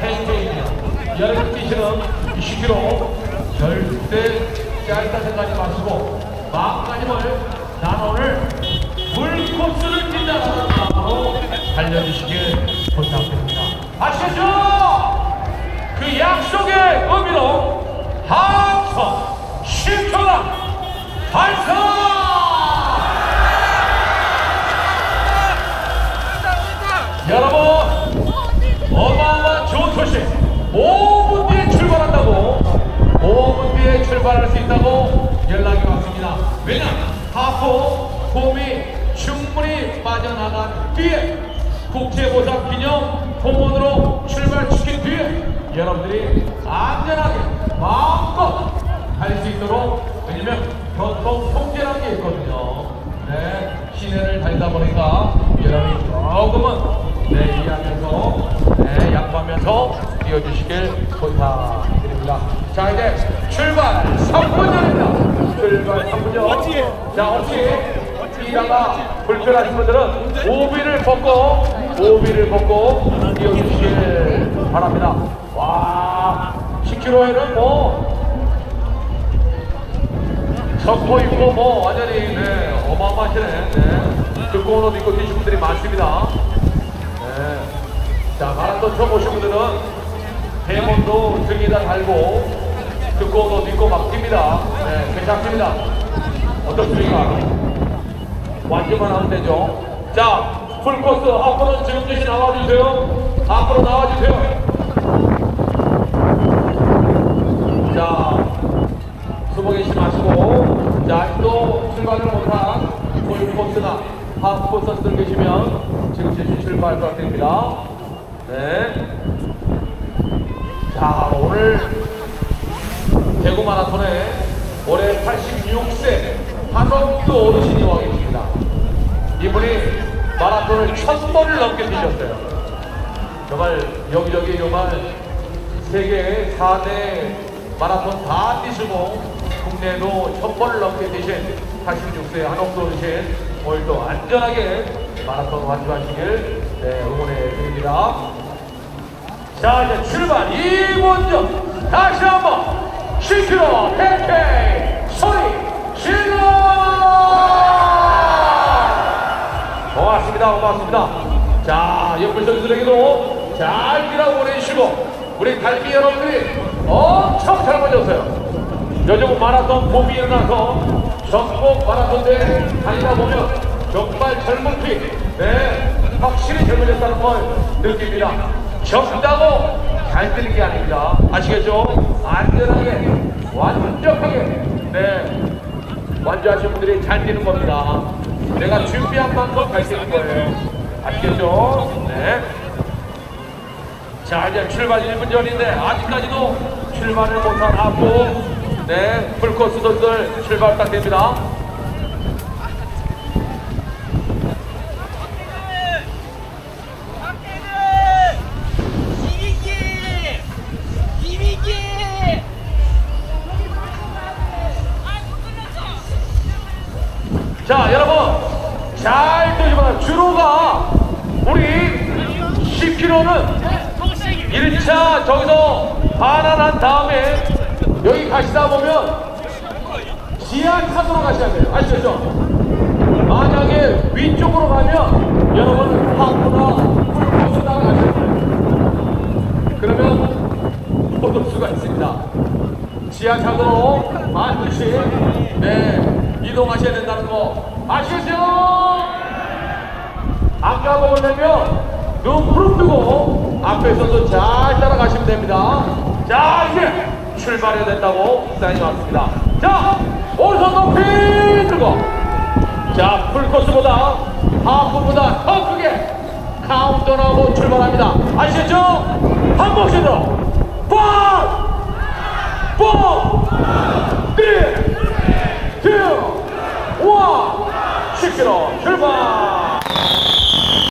페인트입니다. 여름 뛰시는 20km 절대 짧다 생각하지 마시고 마음가짐을 난 오늘 풀코스를 뛴다는 마음으로 달려주시길 부탁드립니다. 아시겠죠? 그 약속의 의미로 항상 10초간 발사! 하포 폼이 충분히 빠져나간 뒤에 국제보상 기념 공원으로 출발시킨 뒤에 여러분들이 안전하게 마음껏 갈수 있도록 왜냐면 교통 통제라는 게 있거든요 네 시내를 달리다 보니까 여러분이 조금은 네, 이해하면서, 네, 양보하면서 뛰어주시길 부탁드립니다. 자, 이제 출발 3분 전입니다. 출발 3분 전. 자, 혹시 뛰다가 불편하신 분들은 오비를 벗고, 오비를 벗고 뛰어주시길 바랍니다. 와, 10km에는 뭐, 석포 입고 뭐 완전히 네, 어마어마하시네. 네. 두꺼운 옷 입고 뛰신 분들이 많습니다. 네. 자, 처음 오신 분들은 대문도 등에다 달고 두꺼운 옷 입고 막 뜁니다. 네, 괜찮습니다. 어떻습니까? 완주만 하면 되죠. 자, 풀코스 앞으로 지금 대신 나와주세요. 앞으로 나와주세요. 자, 수복에 심하시고 자, 아직도 출발을 못한 풀코스나 하프코스 선수들 계시면 지금 제시 출발 부탁드립니다. 네. 자, 오늘 대구 마라톤에 올해 86세 한옥도 어르신이 와 계십니다. 이분이 마라톤을 천 번을 넘게 뛰셨어요. 정말 여기저기 정말 세계 4대 마라톤 다 뛰시고 국내도 천 번을 넘게 뛰신 86세 한옥도 어르신 오늘 또 안전하게 마라톤 완주하시길 네, 응원해 드립니다. 자 이제 출발. 2분 전 다시 한번. 10km 100K 소리 질러! 고맙습니다. 고맙습니다. 자 옆을 선수들에게도 잘 뛰라고 보내주시고 우리 달비 여러분들이 엄청 잘 맞았어요. 요즘 마라톤 봄이 일어나서 전국 마라톤 대회 다니다 보면 정말 젊은 피, 네, 확실히 젊어졌다는 걸 느낍니다. 젊다고 잘 뛰는 게 아닙니다. 아시겠죠? 안전하게, 완벽하게, 네, 완주하신 분들이 잘 뛰는 겁니다. 내가 준비한 만큼 갈수 있는 거예요. 아시겠죠? 네. 자 이제 출발 1분 전인데 아직까지도 출발을 못한 아포 네 풀코스 선수들 출발 부탁드립니다 잘 들으시면 주로가 우리 10km는 1차 저기서 반환한 다음에 여기 가시다 보면 지하차도로 가셔야 돼요. 아시겠죠? 만약에 위쪽으로 가면 여러분 하프나 풀코스 따라가셔야 돼요. 그러면 못올 수가 있습니다. 지하차도로 반드시 네 이동하셔야 된다는 거 아시죠? 아까 보면 눈 푸름 뜨고 앞에 선수 잘 따라가시면 됩니다. 자 이제 출발해야 된다고 사인이 왔습니다. 자 오른손 높이 들고 자 풀코스보다 하프보다 더 크게 카운트하고 출발합니다. 아시죠? 한 번씩 더 뽕! 뽕! 실제로 출발!